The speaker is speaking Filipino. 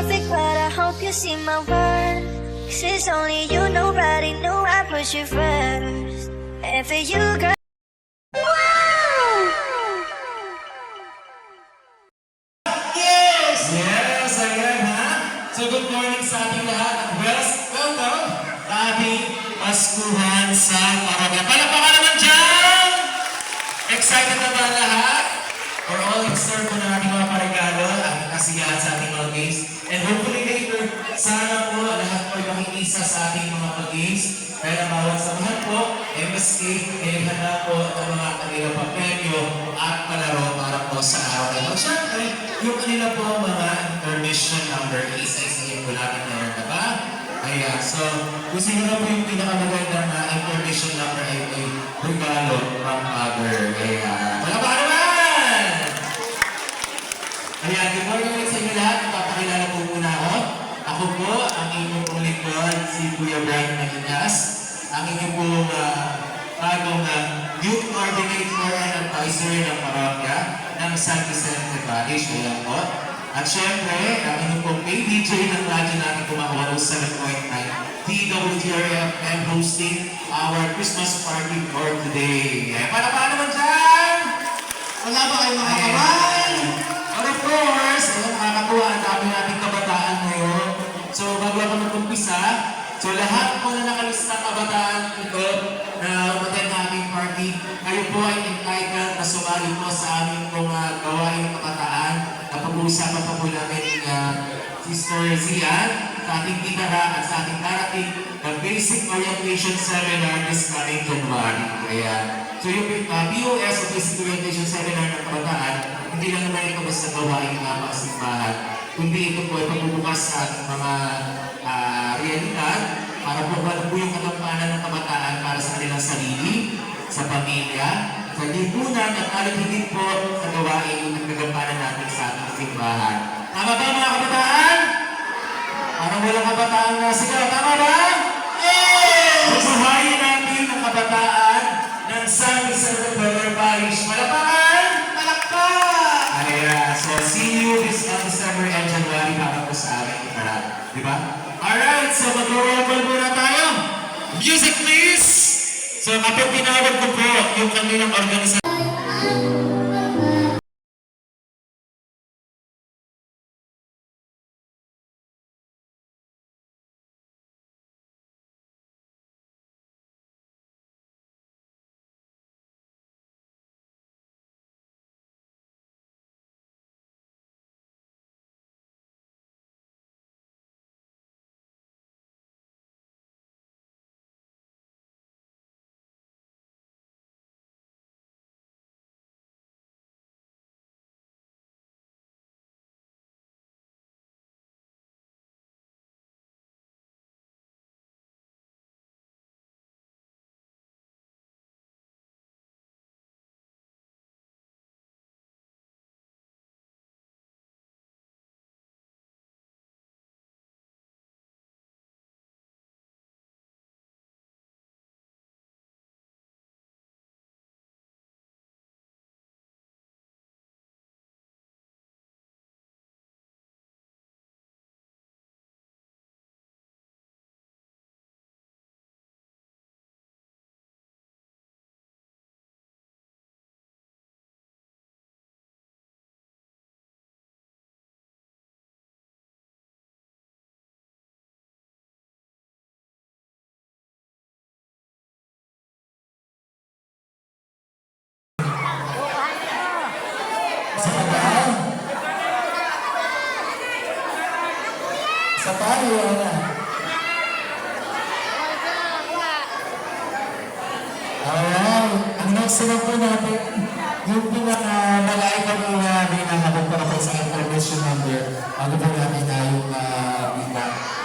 perfect, but I hope you see my worth. Cause it's only you, nobody knew I put you first. And for you, girl. Sa Paskuhan sa. Palapakan naman dyan! Excited na ba lahat? For all po ng ating mga MSK, ay handa po ang mga kanilang papremyo at palaro para po sa araw na ito. Siyempre, yung kanila po mga intermission number is ay sige po natin na yan, diba? Ayan, so kung na po yung pinakamagandang na intermission number ay may regalo from other. Ayan, wala ba naman? Ayan, good morning sa inyo lahat. Papakilala po muna ako. Ako po, ang inyong pong lingkod, si Kuya Brian Maninas. Ang inyong po bagong uh, youth coordinator and advisor ng parokya ng San Vicente Parish. Ayan po. At syempre, ang inyong pong PDJ ng radyo natin kumakuha 7.9 DWTRFM hosting our Christmas party for today. Ayan, para paano naman dyan? Wala ba kayong mga kamay? And of course, ayun, nakakatuwa ang dami nating kabataan ngayon. So, bago ako mag-umpisa, so lahat po na nakalista kabataan ito na umaten na aming party, kayo po ay entitled na sumali po sa aming mga gawain ng kabataan na pag-uusapan pa po namin uh, Sister Zian sa ating gitara at sa ating darating na basic orientation seminar this coming January. Ayan. So yung uh, BOS o Basic Orientation Seminar ng Kabataan, hindi lang naman ito basta gawain ng mga pasimbahan, kundi ito po ay pagbubukas sa mga ah, realidad para po ano po yung katampanan ng kabataan kanilang sarili, sa pamilya, sa lipunan at alam higit po sa gawain ng kagampanan natin sa ating simbahan. Tama ba mga kabataan? Parang walang kabataan na sila. Tama ba? Yes! Bubuhayin natin ang kabataan ng San Brother Parish. Malapakan! Palakpak! Ayan. So, see you this December and January para po sa iparad. Di ba? Alright, so mag-roll muna tayo. Music please! So, kapag tinawag ko po yung kanilang organisasyon, Sa paano na? Alright, ang next naman po natin, yung pinaka-malayo po na habang para po sa information number, bago po natin na yung uh.